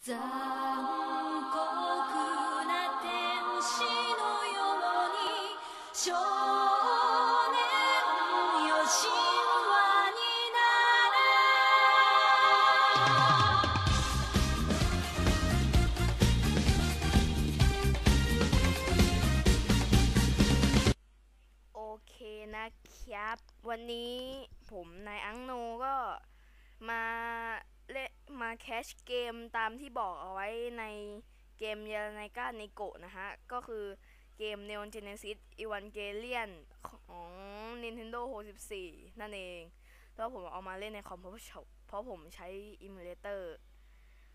残酷な天使のように少年よ神話になれ โอเคนะครับ วันนี้ผมนายอังโนก็มา เล่มาแคชเกมตามที่บอกเอาไว้ในเกมยาไนก้าในโกะนะฮะ ก็คือเกม Neon Genesis Evangelion ของ Nintendo 64 นั่นเองแล้วผมเอามาเล่นในคอมเพราะเพราะผมใช้ Emulator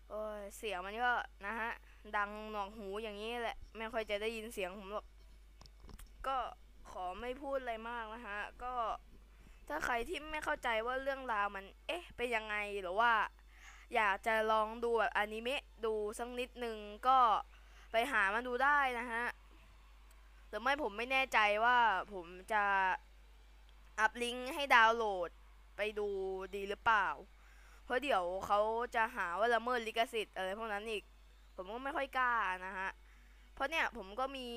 โอ้ยเสียงมันก็นะฮะ ดังหนวกหูอย่างนี้แหละ ไม่ค่อยจะได้ยินเสียงผมหรอก ก็ขอไม่พูดอะไรมากนะฮะ ก็ถ้าใครที่ไม่เข้าใจว่าเรื่องราวมัน เอ๊ะ เป็นยังไงหรือว่า อยากจะลองดูแบบอนิเมะดูสักนิดนึงก็ไปหามาดูได้นะฮะหรือไม่ผมไม่แน่ใจว่าผมจะอัพลิงก์ให้ดาวน์โหลดไปดูดีหรือเปล่า เพราะเดี๋ยวเขาจะหาว่าละเมิดลิขสิทธิ์อะไรพวกนั้นอีก ผมก็ไม่ค่อยกล้านะฮะ เพราะเนี่ยผมก็มี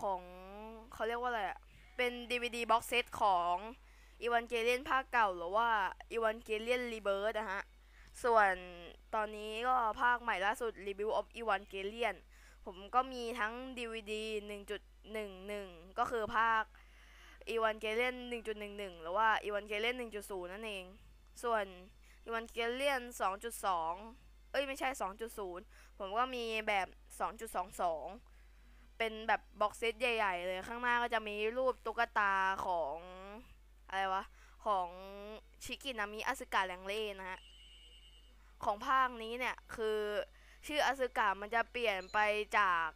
ของเขาเรียกว่าอะไรอะเป็น DVD box set ของ Evangelion ภาคเก่าหรือว่า Evangelion Rebirth นะฮะ ส่วนตอนนี้ก็ภาคใหม่ล่าสุด Review of Evangelion ผมก็มีทั้ง DVD 1.11 ก็คือภาค Evangelion 1.11 หรือว่า Evangelion 1.0 นั่นเอง ส่วน Evangelion 2.2 เอ้ยไม่ใช่ 2.0 ผมก็มีแบบ 2.22 เป็นแบบบ็อกเซตใหญ่ ๆ เลยข้างหน้าก็จะมีรูปตุ๊กตาของ อะไรวะ ของชิกินามิอสึกะแรงเล่นะฮะ ของภาคนี้เนี่ย คือชื่ออาสึกะมันจะเปลี่ยนไปจาก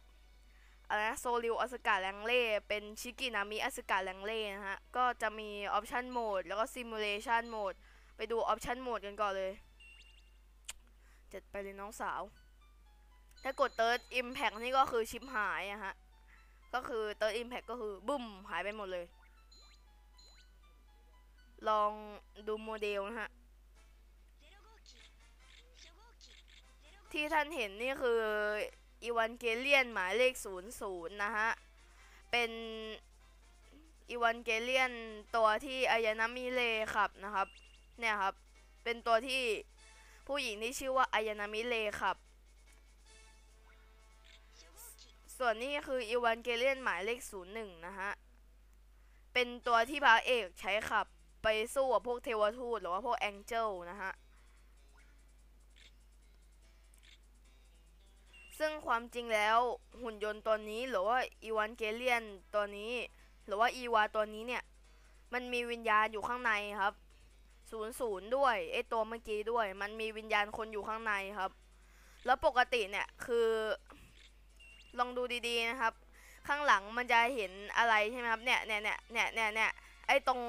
อะไรนะโซริวอสึกะแรงเล่เป็นชิกินามิอสึกะแรงเล่นะฮะ ก็จะมีออปชันโหมดแล้วก็ซิมูเลชันโหมดไปดูออปชันโหมดกันก่อนเลย จัดไปเลยน้องสาว ถ้ากด Third Impact นี่ก็คือชิปหายอะฮะ ก็คือ Third Impact ก็คือบุ้มหายไปหมดเลย ลองดูโมเดลนะฮะ ที่ท่านเห็นนี่คืออีวานเกเลียนหมายเลข 00 นะฮะ เป็นอีวานเกเลียนตัวที่อายานามิเลขับนะครับ เนี่ยครับ เป็นตัวที่ผู้หญิงที่ชื่อว่าอายานามิเลขับ ส่วนนี้คืออีวานเกเลียนหมายเลข 01 นะฮะ เป็นตัวที่พระเอกใช้ขับไปสู้กับพวกเทวทูตหรือว่าพวกแองเจิลนะฮะ ซึ่งความจริงแล้วหุ่นยนต์ตัวนี้หรือว่าอีวานเกเลียนตัวนี้ หรือว่าอีวาตัวนี้เนี่ย มันมีวิญญาณอยู่ข้างในครับศูนย์ศูนย์ด้วยไอตัวเมื่อกี้ด้วย มันมีวิญญาณคนอยู่ข้างในครับ แล้วปกติเนี่ยคือลองดูดีๆนะครับ ข้างหลังมันจะเห็นอะไรใช่ไหมครับเนี่ยเนี่ยเนี่ยเนี่ยเนี่ยเนี่ยไอตรง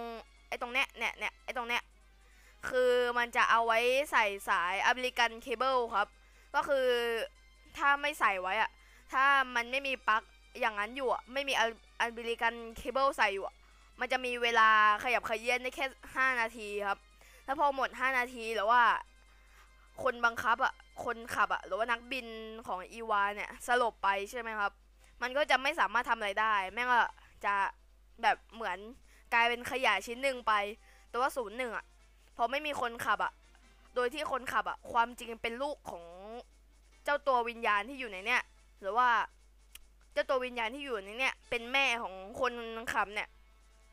ไอตรงเนี้ยเนี่ยเนี่ยไอตรงเนี้ยคือมันจะเอาไว้ใส่สายอเมริกันเคเบิลครับ ก็คือ ถ้าไม่ใส่ไว้อะถ้ามันไม่มีปลั๊กอย่างนั้นอยู่อะไม่มีอเมริกันเคเบิลใส่อยู่อะมันจะมีเวลาขยับขยื่นได้แค่ 5 นาทีครับ แล้วพอหมด 5 นาทีหรือว่า คนบังคับอะคนขับอะหรือว่านักบินของอีวาเนี่ยสลบไปใช่ไหมครับ มันก็จะไม่สามารถทำอะไรได้ แม่งก็จะแบบเหมือนกลายเป็นขยะชิ้นหนึ่งไป แต่ว่าศูนย์หนึ่งอะพอไม่มีคนขับอะโดยที่คนขับอะความจริงเป็นลูกของ เจ้าตัววิญญาณที่อยู่ในเนี่ยหรือว่าเจ้าตัววิญญาณที่อยู่ในเนี่ยเป็นแม่ของคนขับเนี่ย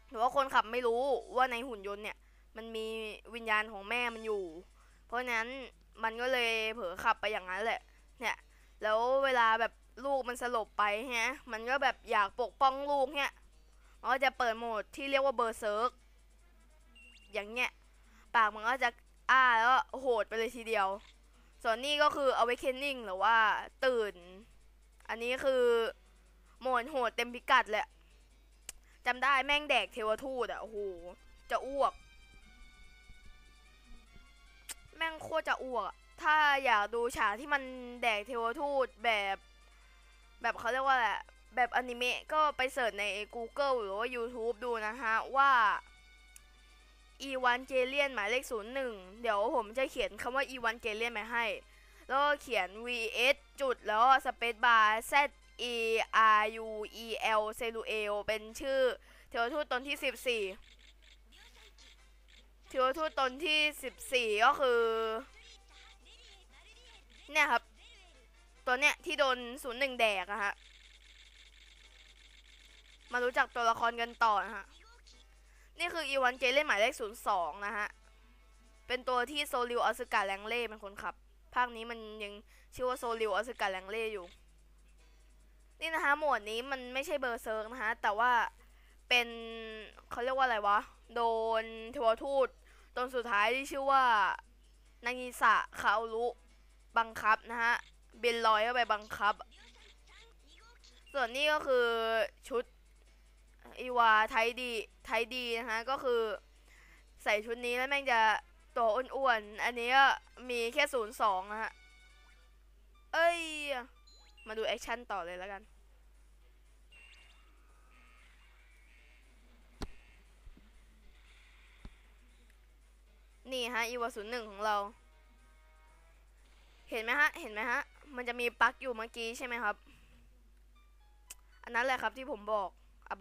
หรือว่าคนขับไม่รู้ว่าในหุ่นยนต์เนี่ยมันมีวิญญาณของแม่มันอยู่ เพราะฉะนั้นมันก็เลยเผลอขับไปอย่างนั้นแหละเนี่ยแล้วเวลาแบบลูกมันสลบไปฮะมันก็แบบอยากปกป้องลูกเนี่ยมันก็จะเปิดโหมดที่เรียกว่าเบอร์เซิร์กอย่างเงี้ยปากมันก็จะอ้าแล้วโหดไปเลยทีเดียว ส่วนนี้ก็คือ awakening หรือว่าตื่น อันนี้คือโหมดโหดเต็มพิกัดเลยจำได้แม่งแดกเทวทูตอะโอ้โห จะอ้วก แม่งโคตรจะอ้วก ถ้าอยากดูฉากที่มันแดกเทวทูตแบบ แบบเขาเรียกว่าอะไรอะแบบอนิเมะก็ไปเสิร์ชใน Google หรือว่า YouTube ดูนะฮะ ว่า อีวานเจเลียนหมายเลข 01 เดี๋ยวผมจะเขียนคำว่าอีวานเจเลียนมาให้ แล้วก็เขียน vs จุดแล้วก็ space bar z e r u e l เซลูเอลเป็นชื่อเทวทูตตนที่ 14เทวทูตตนที่ 14 ก็คือ เนี่ยครับ ตัวเนี้ยที่โดนศูนย์หนึ่งแดกอะฮะ มารู้จักตัวละครกันต่อนะฮะ นี่คืออีวานเจเล่นหมายเลข 02 นะฮะ เป็นตัวที่โซลิวอสกาแลงเล่เป็นคนขับ ภาคนี้มันยังชื่อว่าโซลิวอสกาแลงเล่อยู่ นี่นะคะหมวดนี้มันไม่ใช่เบอร์เซิร์กนะคะแต่ว่าเป็นเขาเรียกว่าอะไรวะ โดนเทวทูตตนสุดท้ายที่ชื่อว่านางิสะคารุบังคับนะฮะบินลอยเข้าไปบังคับ ส่วนนี้ก็คือชุด อีวาไทยดีไทยดีนะคะก็คือใส่ชุดนี้แล้วแม่งจะตัวอ้วนๆ อันนี้ก็มีแค่ศูนย์สองนะฮะ เอ้ย มาดูแอคชั่นต่อเลยแล้วกันนี่ฮะอีวาศูนย์หนึ่งของเรา เห็นไหมฮะ เห็นไหมฮะ มันจะมีปลั๊กอยู่เมื่อกี้ใช่ไหมครับ อันนั้นแหละครับที่ผมบอก อเ